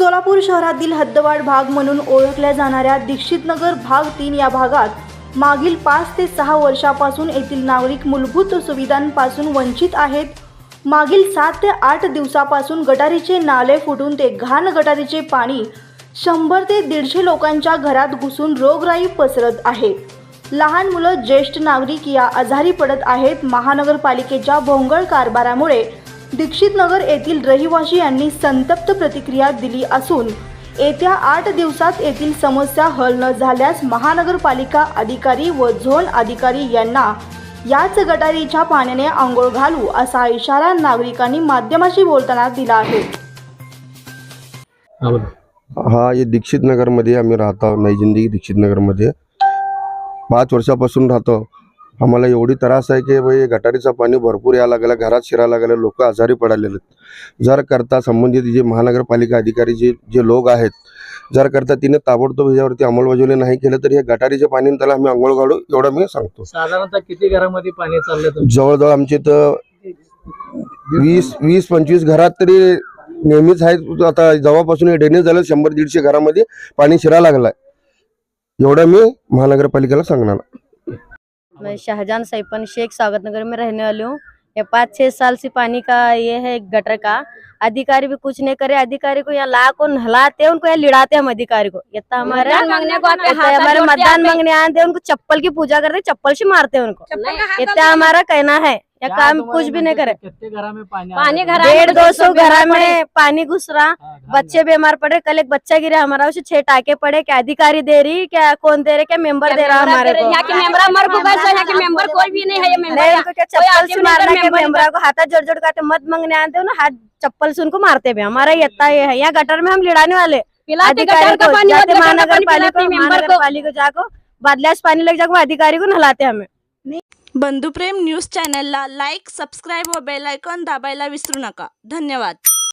सोलापूर शहरातील हद्दवाड भाग म्हणून ओळखल्या जाणाऱ्या दीक्षितनगर भाग तीन या भागात मागील पाच ते सहा वर्षापासून येथील नागरिक मूलभूत सुविधांपासून वंचित आहेत. मागील सात ते आठ दिवसापासून गटारीचे नाले फुटून ते घाण गटारीचे पाणी शंभर ते दीडशे लोकांच्या घरात घुसून रोगराई पसरत आहे. लहान मुलं ज्येष्ठ नागरिक या आजारी पडत आहेत. महानगरपालिकेच्या भोंगळ कारभारामुळे दीक्षितनगर येथील रहिवासी यांनी संतप्त प्रतिक्रिया दिली असून येत्या आठ दिवसात येथील समस्या हल न झाल्यास महानगरपालिका अधिकारी व झोन अधिकारी यांना याच गटारीच्या पाण्याने आंघोळ घालू असा इशारा नागरिकांनी माध्यमाशी बोलताना दिला आहे हा. हा हे दीक्षित नगरमध्ये आम्ही राहतो नैजिंदी दीक्षित नगरमध्ये पाच वर्षापासून राहतो आम्हाला एवढी त्रास आहे की भाई गटारीचं पाणी भरपूर यायला लागलं घरात शिरायला लागलं लोक आजारी पडालेले आहेत. जर करता संबंधित जे महानगरपालिका अधिकारी जे जे लोक आहेत जर करता तिने ताबडतोब ह्याच्यावरती अंमलबजावणी नाही केलं तर हे गटारीचे पाणी त्याला आम्ही आंघोळ काढू एवढं मी सांगतो. साधारणतः किती घरामध्ये पाणी तुमचं? जवळजवळ आमचे तर वीस वीस पंचवीस घरात तरी नेहमीच आहेत. आता जेव्हापासून हे ड्रेनेज झालं शंभर दीडशे घरामध्ये पाणी शिरायला लागलाय. एवढं मी महानगरपालिकेला सांगणार मैं शाहजहां सैपन शेख स्वागत नगर में रहने वाली हूँ। ये पाँच छह साल से पानी का ये है गटर का। अधिकारी भी कुछ नहीं करे अधिकारी को यहाँ ला को नहलाते हैं उनको यहाँ लिड़ाते हैं हम अधिकारी को। ये तो हमारे मांगने को हैं, इतना हाथ हमारे मतदान मांगने आते उनको चप्पल की पूजा करते चप्पल से मारते हैं उनको। इतना हमारा कहना है या काम कुछ भी नहीं करे। कितने घरा में पानी? घरा में डेढ़ दो सौ घरा। में पानी घुस रहा। हाँ, बच्चे बीमार पड़े कल एक बच्चा गिरा हमारा उसे छह टाके पड़े क्या अधिकारी दे रही क्या कौन दे रहे क्या मेंबर दे रहा हमारे को? यहाँ के मेंबर मर को गए यहाँ के मेंबर कोई भी नहीं है ये मेंबर। उनको क्या चप्पल से मेंबर मारना के मेंबर को हाथा जोड़ जोड़ के आते मत मांगने आते हो ना हाथ चप्पल से उनको मारते भी हमारा ये इतना ये है यहाँ गटर में हम लिड़ाने वाले। अधिकारी को पानी है, महानगर पालिका महानगर जाको पाणी लग जाको अधिकारी को नहलाते हमें। बंधुप्रेम न्यूज़ चॅनलला लाईक सबस्क्राईब व बेल आयकॉन दाबायला विसरू नका। धन्यवाद।